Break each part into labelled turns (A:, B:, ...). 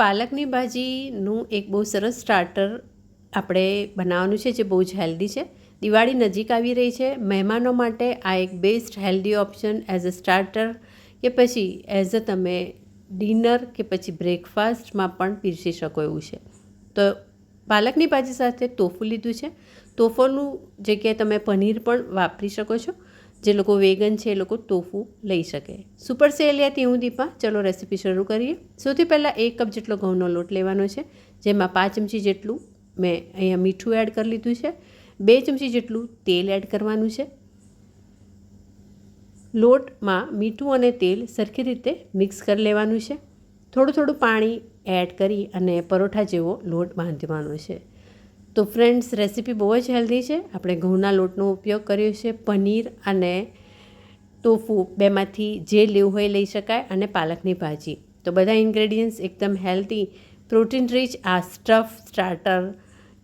A: પાલકની ભાજીનું એક બહુ સરસ સ્ટાર્ટર આપણે બનાવવાનું છે, જે બહુ જ હેલ્ધી છે. દિવાળી નજીક આવી રહી છે. મહેમાનો માટે આ એક best healthy option as a starter કે પછી એઝ અ તમે ડિનર કે પછી બ્રેકફાસ્ટમાં પણ પીરસી શકો એવું છે. તો પાલકની ભાજી સાથે તોફું લીધું છે. તોફોનું જગ્યાએ તમે પનીર પણ વાપરી શકો છો. જે લોકો વેગન છે એ લોકો ટોફુ લઈ શકે. સુપર સેલિયાથી હું દીપા, ચલો રેસીપી શરૂ કરીએ. સૌથી પહેલાં એક કપ જેટલો ઘઉંનો લોટ લેવાનો છે, જેમાં પાંચ ચમચી જેટલું મેં અહીંયા મીઠું એડ કરી લીધું છે, બે ચમચી જેટલું તેલ એડ કરવાનું છે. લોટમાં મીઠું અને તેલ સરખી રીતે મિક્સ કરી લેવાનું છે. થોડું થોડું પાણી એડ કરી અને પરોઠા જેવો લોટ બાંધવાનો છે. તો ફ્રેન્ડ્સ રેસીપી બહુ જ હેલ્ધી છે. આપણે ઘઉંના લોટનો ઉપયોગ કર્યો છે, પનીર અને ટોફુ બેમાંથી જે લેવું હોય લઈ શકાય અને પાલકની ભાજી. તો બધા ઇન્ગ્રેડિયન્ટ્સ એકદમ હેલ્ધી પ્રોટીન રીચ આ સ્ટફ સ્ટાર્ટર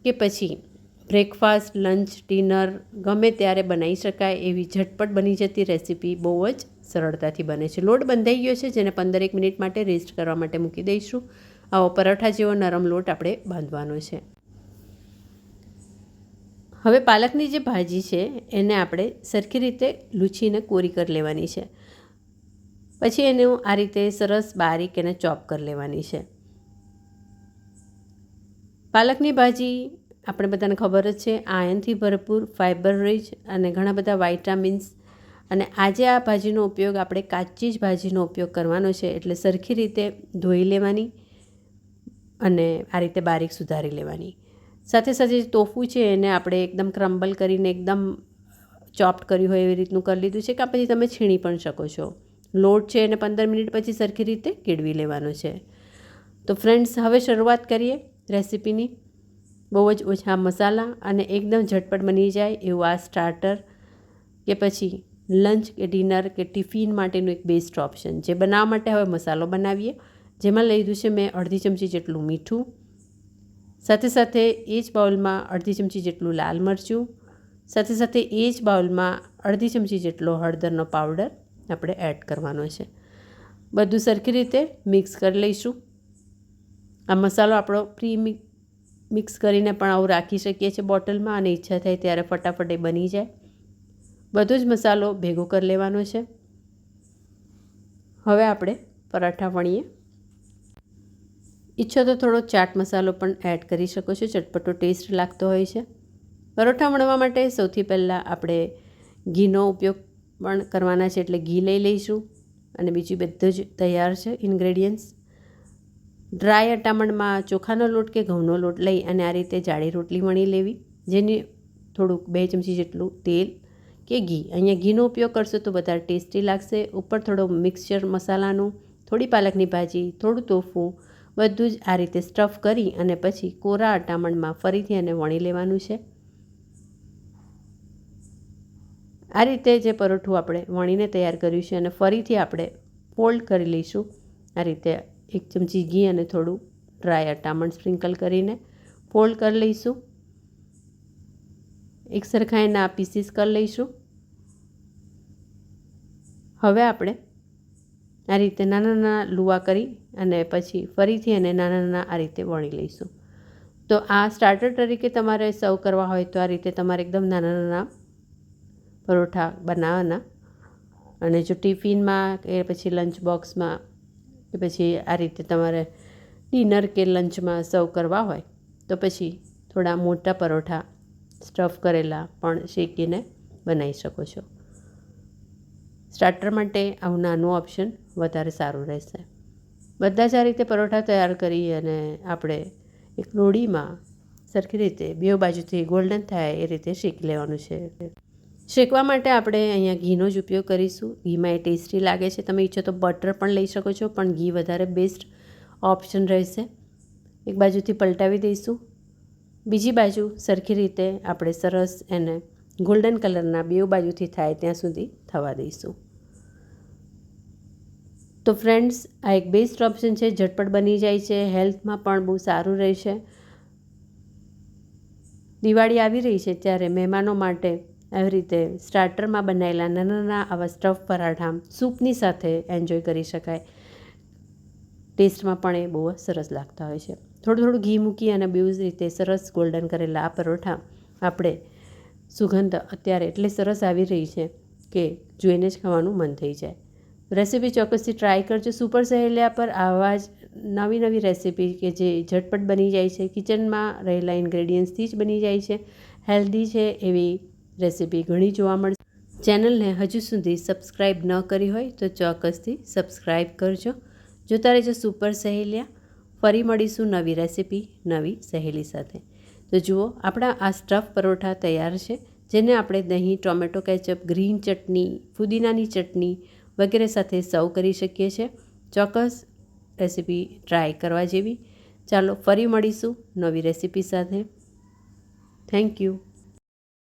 A: કે પછી બ્રેકફાસ્ટ લંચ ડિનર ગમે ત્યારે બનાવી શકાય એવી ઝટપટ બની જતી રેસીપી બહુ જ સરળતાથી બને છે. લોટ બંધાઈ ગયો છે, જેને પંદરેક મિનિટ માટે રેસ્ટ કરવા માટે મૂકી દઈશું. આવો પરોઠા જેવો નરમ લોટ આપણે બાંધવાનો છે. હવે પાલકની જે ભાજી છે, એને આપણે સરખી રીતે લૂછીને કોરી કરી લેવાની છે. પછી એને આ રીતે સરસ બારીક એને ચોપ કરી લેવાની છે. પાલકની ભાજી આપણે બધાને ખબર જ છે, આયનથી ભરપૂર ફાઇબર રીચ અને ઘણા બધા વાઇટામિન્સ અને આજે આ ભાજીનો ઉપયોગ આપણે કાચી જ ભાજીનો ઉપયોગ કરવાનો છે, એટલે સરખી રીતે ધોઈ લેવાની અને આ રીતે બારીક સુધારી લેવાની. સાથે સાથે જે તોફું છે એને આપણે એકદમ ક્રમ્બલ કરીને એકદમ ચોપ્ટ કર્યું હોય એવી રીતનું કરી લીધું છે કે પછી તમે છીણી પણ શકો છો. લોટ છે એને પંદર મિનિટ પછી સરખી રીતે કેળવી લેવાનો છે. તો ફ્રેન્ડ્સ હવે શરૂઆત કરીએ રેસીપીની બહુ જ ઓછા મસાલા અને એકદમ ઝટપટ બની જાય એવું આ સ્ટાર્ટર કે પછી લંચ કે ડિનર કે ટિફિન માટેનું એક બેસ્ટ ઓપ્શન જે બનાવવા માટે હવે મસાલો બનાવીએ. જેમાં લીધું છે મેં અડધી ચમચી જેટલું મીઠું. સાથે સાથે એ જ બાઉલમાં અડધી ચમચી જેટલું લાલ મરચું, સાથે સાથે એ જ બાઉલમાં અડધી ચમચી જેટલો હળદરનો પાવડર આપણે એડ કરવાનો છે. બધું સરખી રીતે મિક્સ કરી લઈશું. આ મસાલો આપણો પ્રી મિક્સ કરીને પણ આવું રાખી શકીએ છીએ બોટલમાં અને ઈચ્છા થાય ત્યારે ફટાફટ એ બની જાય. બધો જ મસાલો ભેગો કરી લેવાનો છે. હવે આપણે પરાઠા વણીએ. ઈચ્છો તો થોડો ચાટ મસાલો પણ એડ કરી શકો છો, ચટપટો ટેસ્ટ લાગતો હોય છે. પરોઠા વણવા માટે સૌથી પહેલાં આપણે ઘીનો ઉપયોગ પણ કરવાના છે, એટલે ઘી લઈ લઈશું અને બીજું બધું જ તૈયાર છે ઇન્ગ્રેડિયન્ટ્સ ડ્રાય અટામણમાં ચોખાનો લોટ કે ઘઉંનો લોટ લઈ અને આ રીતે જાડી રોટલી વણી લેવી, જેની થોડુંક બે ચમચી જેટલું તેલ કે ઘી. અહીંયા ઘીનો ઉપયોગ કરશો તો વધારે ટેસ્ટી લાગશે. ઉપર થોડો મિક્સચર મસાલાનું, થોડી પાલકની ભાજી, થોડું તોફું બધું જ આ રીતે સ્ટફ કરી અને પછી કોરા અટામણમાં ફરીથી એને વણી લેવાનું છે. આ રીતે જે પરોઠું આપણે વણીને તૈયાર કર્યું છે અને ફરીથી આપણે ફોલ્ડ કરી લઈશું. આ રીતે એક ચમચી ઘી અને થોડું ડ્રાય અટામણ સ્પ્રિંકલ કરીને ફોલ્ડ કરી લઈશું. એક સરખા એના પીસીસ કરી લઈશું. હવે આપણે આ રીતે નાના નાના લુવા કરી અને પછી ફરીથી એને નાના નાના આ રીતે વણી લઈશું. તો આ સ્ટાર્ટર તરીકે તમારે સર્વ કરવા હોય તો આ રીતે તમારે એકદમ નાના નાના પરોઠા બનાવવાના. અને જો ટિફિનમાં કે પછી લંચ બોક્સમાં કે પછી આ રીતે તમારે ડિનર કે લંચમાં સર્વ કરવા હોય તો પછી થોડા મોટા પરોઠા સ્ટફ કરેલા પણ શેકીને બનાવી શકો છો. સ્ટાર્ટર માટે આવું નાનું ઓપ્શન વધારે સારું રહેશે. બધા જ આ રીતે પરોઠા તૈયાર કરી અને આપણે એક લોડીમાં સરખી રીતે બે બાજુથી ગોલ્ડન થાય એ રીતે શેકી લેવાનું છે. શેકવા માટે આપણે અહીંયા ઘીનો જ ઉપયોગ કરીશું. ઘીમાં એ ટેસ્ટી લાગે છે. તમે ઈચ્છો તો બટર પણ લઈ શકો છો, પણ ઘી વધારે બેસ્ટ ઓપ્શન રહેશે. એક બાજુથી પલટાવી દઈશું. બીજી બાજુ સરખી રીતે આપણે સરસ એને ગોલ્ડન કલરના બે બાજુથી થાય ત્યાં સુધી થવા દઈશું. તો ફ્રેન્ડ્સ આ એક બેસ્ટ ઓપ્શન છે, ઝટપટ બની જાય છે હેલ્થમાં પણ બહુ સારું રહેશે. દિવાળી આવી રહી છે ત્યારે મહેમાનો માટે આવી રીતે સ્ટાર્ટરમાં બનાવેલા નાના નાના આવા સ્ટફ પરાઠા સૂપની સાથે એન્જોય કરી શકાય. ટેસ્ટમાં પણ એ બહુ સરસ લાગતા હોય છે. થોડું થોડું ઘી મૂકી અને જ રીતે સરસ ગોલ્ડન કરેલા આ પરોઠા આપણે સુગંધ અત્યારે એટલે સરસ આવી રહી છે કે જોઈને જ ખાવાનું મન થઈ જાય. રેસીપી ચોક્કસથી ટ્રાય કરજો. સુપર સહેલિયા પર આવા જ નવી નવી રેસીપી કે જે ઝટપટ બની જાય છે કિચનમાં રહેલા ઇન્ગ્રેડિયન્ટ્સથી જ બની જાય છે હેલ્ધી છે એવી રેસીપી ઘણી જોવા મળશે. ચેનલને હજુ સુધી સબસ્ક્રાઈબ ન કરી હોય તો ચોક્કસથી સબસ્ક્રાઈબ કરજો. જોતા રહેજો સુપર સહેલિયા, ફરી મળીશું નવી રેસીપી, નવી સહેલી સાથે. તો જુઓ, આપણા આ સ્ટફ પરોઠા તૈયાર છે, જેને આપણે દહીં, ટોમેટો કેચઅપ ગ્રીન ચટણી, ફુદીનાની ચટણી વગેરે સાથે સર્વ કરી શકીએ છીએ. ચોક્કસ રેસીપી ટ્રાય કરવા જેવી. ચાલો ફરી મળીશું નવી રેસીપી સાથે. Thank you.